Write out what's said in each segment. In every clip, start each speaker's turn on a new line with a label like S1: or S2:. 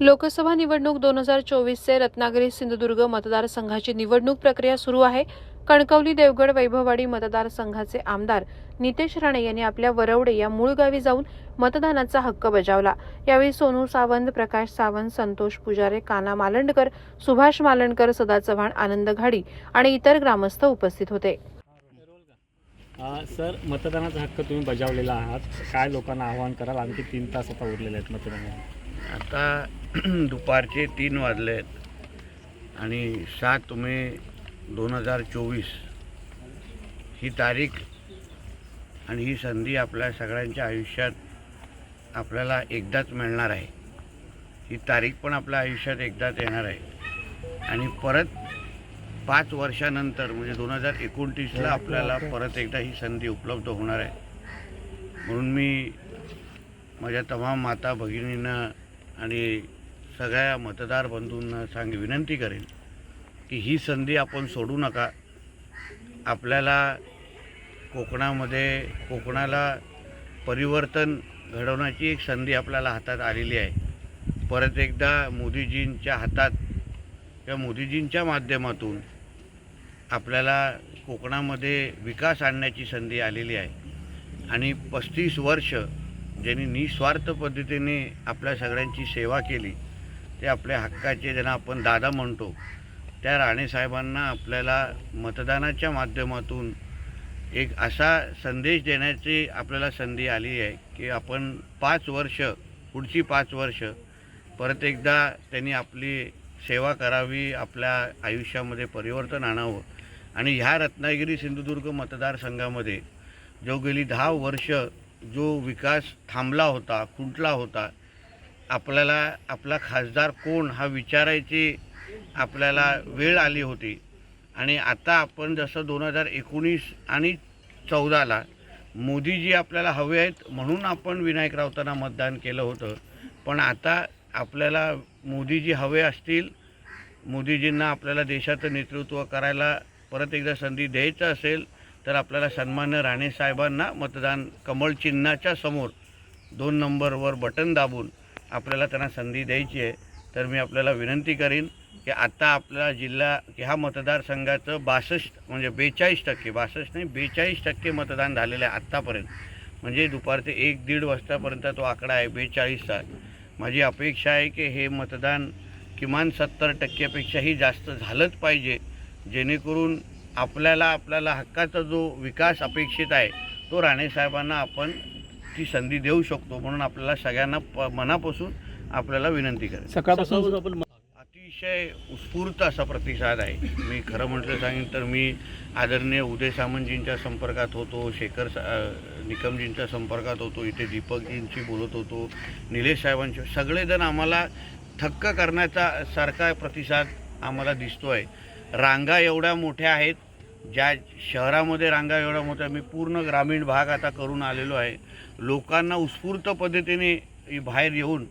S1: लोकसभा निवडणूक दोन हजार चोवीसचे रत्नागिरी सिंधुदुर्ग मतदारसंघाची निवडणूक प्रक्रिया सुरू आहे. कणकवली देवगड वैभववाडी मतदारसंघाचे आमदार नितेश राणे यांनी आपल्या वरवडे या मूळ गावी जाऊन मतदानाचा हक्क बजावला. यावेळी सोनू सावंत प्रकाश सावंत संतोष पुजारे काना मालंडकर सुभाष मालंडकर सदा चव्हाण आनंद घाडी आणि इतर ग्रामस्थ उपस्थित होते.
S2: अ, सर मतदानाचा हक्क तुम्ही बजावलेला आहात. काय लोकांना आवाहन कराल? आणखी तीन तास आता उरलेले आहेत मतदानाला.
S3: आता दुपारचे तीन वाजले आहेत. आणि सात मे दोन हजार चोवीस. ही तारीख आणि ही संधी आपल्या सगळ्यांच्या आयुष्यात आपल्याला एकदाच मिळणार आहे. ही तारीख पण आपल्या आयुष्यात एकदाच येणार आहे. आणि परत पाच वर्षानंतर म्हणजे दोन हजार एकोणतीसला आपल्याला परत एकदा ही संधी उपलब्ध होणार आहे. म्हणून मी माझ्या तमाम माता भगिनींना आणि सगळ्या मतदार बंधूंना सांग विनंती करेन की ही संधी आपण सोडू नका. आपल्याला कोकणामध्ये कोकणाला परिवर्तन घडवण्याची एक संधी आपल्याला हातात आलेली आहे. परत एकदा मोदीजींच्या हातात किंवा मोदीजींच्या माध्यमातून आपल्याला कोकणामध्ये विकास आणण्याची संधी आलेली आहे. आणि पस्तीस वर्ष ज्यांनी निस्वार्थ पद्धतीने आपल्या सगळ्यांची सेवा केली ते आपल्या हक्काचे ज्यांना आपण दादा म्हणतो त्या राणेसाहेबांना आपल्याला मतदानाच्या माध्यमातून एक असा संदेश देण्याची आपल्याला संधी आली आहे की आपण पाच वर्ष पुढची पाच वर्ष परत एकदा त्यांनी आपली सेवा करावी आपल्या आयुष्यामध्ये परिवर्तन आणावं. आणि ह्या रत्नागिरी सिंधुदुर्ग मतदारसंघामध्ये जो गेली दहा वर्ष जो विकास थांबला होता खुंटला होता आपल्याला आपला खासदार कोण हा विचारायची आपल्याला वेळ आली होती. आणि आता आपण जसं दोन हजार एकोणीस आणि चौदाला मोदीजी आपल्याला हवे आहेत म्हणून आपण विनायक राऊतांना मतदान केलं होतं. पण आता आपल्याला मोदीजी हवे असतील मोदीजींना आपल्याला देशाचं नेतृत्व करायला परत एकदा संधी द्यायचं असेल तर आपल्याला सन्मान्य राणेसाहेबांना मतदान कमळ चिन्हाच्या समोर दोन नंबरवर बटन दाबून आपल्याला त्यांना संधी द्यायची आहे तर मी आपल्याला विनंती करीन की आत्ता आपला जिल्हा ह्या मतदारसंघाचं बासष्ट म्हणजे बेचाळीस टक्के बासष्ट नाही बेचाळीस टक्के मतदान झालेलं आहे आत्तापर्यंत. म्हणजे दुपारचे एक दीड वाजतापर्यंत तो आकडा आहे बेचाळीसचा. माझी अपेक्षा आहे की हे मतदान किमान सत्तर टक्क्यापेक्षाही जास्त झालंच पाहिजे जेणेकरून आपल्याला आपल्याला हक्काचा जो विकास अपेक्षित आहे तो राणेसाहेबांना आपण ती संधी देऊ शकतो म्हणून आपल्याला सगळ्यांना प मनापासून आपल्याला विनंती करेन
S2: सकाळपासून आपण
S3: अतिशय उत्स्फूर्त असा प्रतिसाद आहे. मी खरं म्हटलं सांगेन तर मी आदरणीय उदय सामंतजींच्या संपर्कात होतो शेखर सा निकमजींच्या संपर्कात होतो इथे दीपकजींशी बोलत होतो निलेश साहेबांशी. सगळेजण आम्हाला थक्क करण्याचा सारखा प्रतिसाद आम्हाला दिसतो आहे रांगा एवढ्या मोठ्या आहेत ज्या शहरामध्ये रांगा एवढ्या मोठ्या मी पूर्ण ग्रामीण भाग आता करून आलेलो आहे. लोकांना उत्स्फूर्त पद्धतीने बाहेर येऊन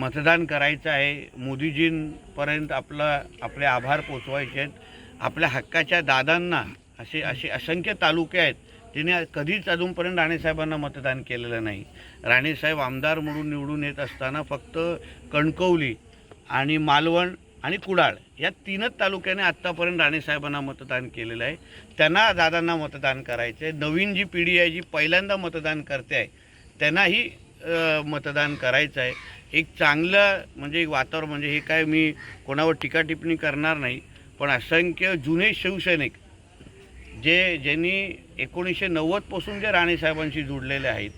S3: मतदान करायचं आहे. मोदीजींपर्यंत आपला आपले आभार पोचवायचे आहेत. आपल्या हक्काच्या दादांना असे असे असंख्य तालुके आहेत तिने कधीच अजूनपर्यंत राणेसाहेबांना मतदान केलेलं नाही. राणेसाहेब आमदार म्हणून निवडून येत असताना फक्त कणकवली आणि मालवण आणि कुडाळ या तीनच तालुक्याने आत्तापर्यंत राणेसाहेबांना मतदान केलेलं आहे. त्यांना दादांना मतदान करायचं आहे नवीन जी पिढी आहे जी पहिल्यांदा मतदान करते आहे त्यांनाही मतदान करायचं आहे. एक चांगलं म्हणजे एक वातावरण म्हणजे हे काय मी कोणावर टीका टिप्पणी करणार नाही पण असंख्य जुने शिवसैनिक जे ज्यांनी एकोणीसशे नव्वदपासून जे राणेसाहेबांशी जुडलेले आहेत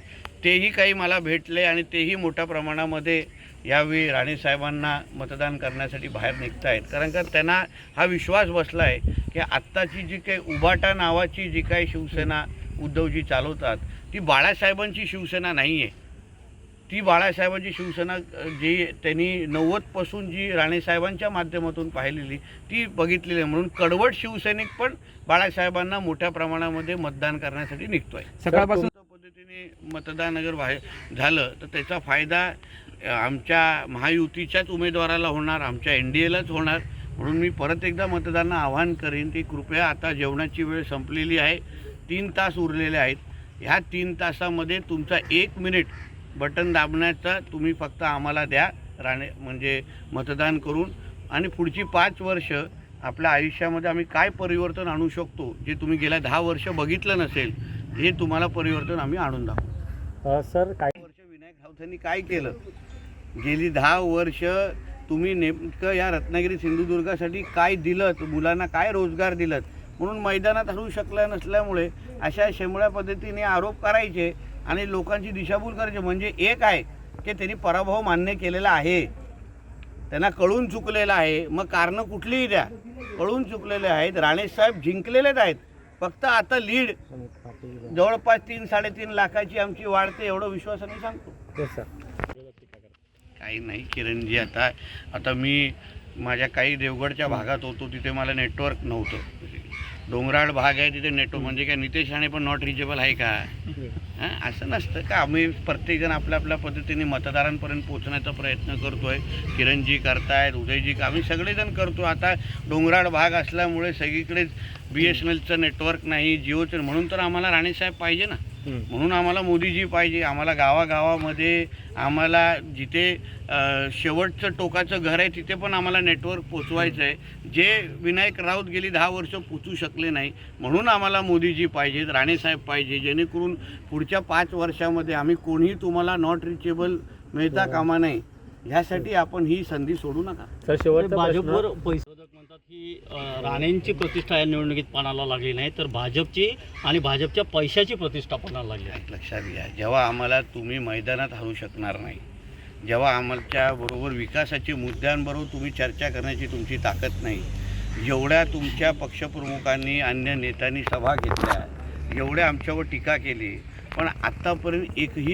S3: तेही काही मला भेटले आणि तेही मोठ्या प्रमाणामध्ये यावेळी राणेसाहेबांना मतदान करण्यासाठी बाहेर निघत आहेत कारण का त्यांना हा विश्वास बसला आहे की आत्ताची जी काही उबाटा नावाची जी काही शिवसेना उद्धवजी चालवतात ती बाळासाहेबांची शिवसेना नाही आहे ती बाळासाहेबांची शिवसेना जी त्यांनी नव्वदपासून जी राणेसाहेबांच्या माध्यमातून पाहिलेली ती बघितलेली आहे. म्हणून कडवट शिवसैनिक पण बाळासाहेबांना मोठ्या प्रमाणामध्ये मतदान करण्यासाठी निघतोय.
S2: सकाळपासून
S3: पद्धतीने मतदान अगर बाहेर झालं तर त्याचा फायदा आमच्या महायुतीच्याच उमेदवाराला होणार आमच्या एन डी एलाच होणार. म्हणून मी परत एकदा मतदारांना आवाहन करेन की कृपया आता जेवणाची वेळ संपलेली आहे. तीन तास उरलेले आहेत. ह्या तीन तासामध्ये तुमचा एक मिनिट बटन दाबण्याचा तुम्ही फक्त आम्हाला द्या राणे म्हणजे मतदान करून. आणि पुढची पाच वर्ष आपल्या आयुष्यामध्ये आम्ही काय परिवर्तन आणू शकतो जे तुम्ही गेल्या दहा वर्ष बघितलं नसेल हे तुम्हाला परिवर्तन आम्ही आणून दाखवू.
S2: सर काय
S3: वर्ष विनायक राऊतांनी काय केलं? गेली दहा वर्ष तुम्ही नेमकं या रत्नागिरी सिंधुदुर्गासाठी काय दिलं मुलांना काय रोजगार दिलं म्हणून मैदानात हलवू शकलं नसल्यामुळे अशा शेंबळ्या पद्धतीने आरोप करायचे आणि लोकांची दिशाभूल करायची. म्हणजे एक आहे की त्यांनी पराभव मान्य केलेला आहे. त्यांना कळून चुकलेलं आहे. मग कारणं कुठलीही द्या. कळून चुकलेले आहेत. राणेसाहेब जिंकलेलेच आहेत. फक्त आता लीड जवळपास तीन साडेतीन लाखाची आमची वाढते एवढं विश्वासाने सांगतो.
S2: येस सर
S3: काही नाही किरणजी आता आता मी माझ्या काही देवगडच्या भागात होतो तिथे मला नेटवर्क नव्हतं. डोंगराळ भाग आहे तिथे नेटवर्क म्हणजे काय नितेश राणे पण नॉट रिचेबल आहे का? हां असं नसतं का? आम्ही प्रत्येकजण आपल्या आपल्या पद्धतीने मतदारांपर्यंत पोहोचण्याचा प्रयत्न करतोय. किरणजी करतायत उदयजी आम्ही सगळेजण करतो. आता डोंगराळ भाग असल्यामुळे सगळीकडेच बी एस एन एलचं नेटवर्क नाही जिओचं म्हणून तर आम्हाला राणेसाहेब पाहिजे ना. म्हणून आम्हाला मोदीजी पाहिजे. आम्हाला गावागावामध्ये आम्हाला जिथे शेवटचं टोकाचं घर आहे तिथे पण आम्हाला नेटवर्क पोचवायचं आहे जे विनायक राऊत गेली दहा वर्ष पोचू शकले नाही म्हणून आम्हाला मोदीजी पाहिजेत राणेसाहेब पाहिजे. जेणेकरून पुढच्या पाच वर्षामध्ये आम्ही कोणीही तुम्हाला नॉट रिचेबल मिळता कामा नये. ह्यासाठी आपण ही संधी सोडू नका.
S2: सर शेवटचा
S4: भाजपवर
S2: प्रश्न
S4: पैसे की राणेंची प्रतिष्ठा या निवडणुकीत पणाला लागली नाही तर भाजपची आणि भाजपच्या पैशाची प्रतिष्ठा पणाला लागली आहे
S3: लक्षात घ्या जेव्हा आम्हाला तुम्ही मैदानात हरू शकणार नाही जेव्हा आमच्या बरोबर विकासाच्या मुद्द्यांबरोबर तुम्ही चर्चा करण्याची तुमची ताकद नाही जेवढ्या तुमच्या पक्षप्रमुखांनी अन्य नेत्यांनी सभा घेतल्या एवढ्या आमच्यावर टीका केली पण आत्तापर्यंत एकही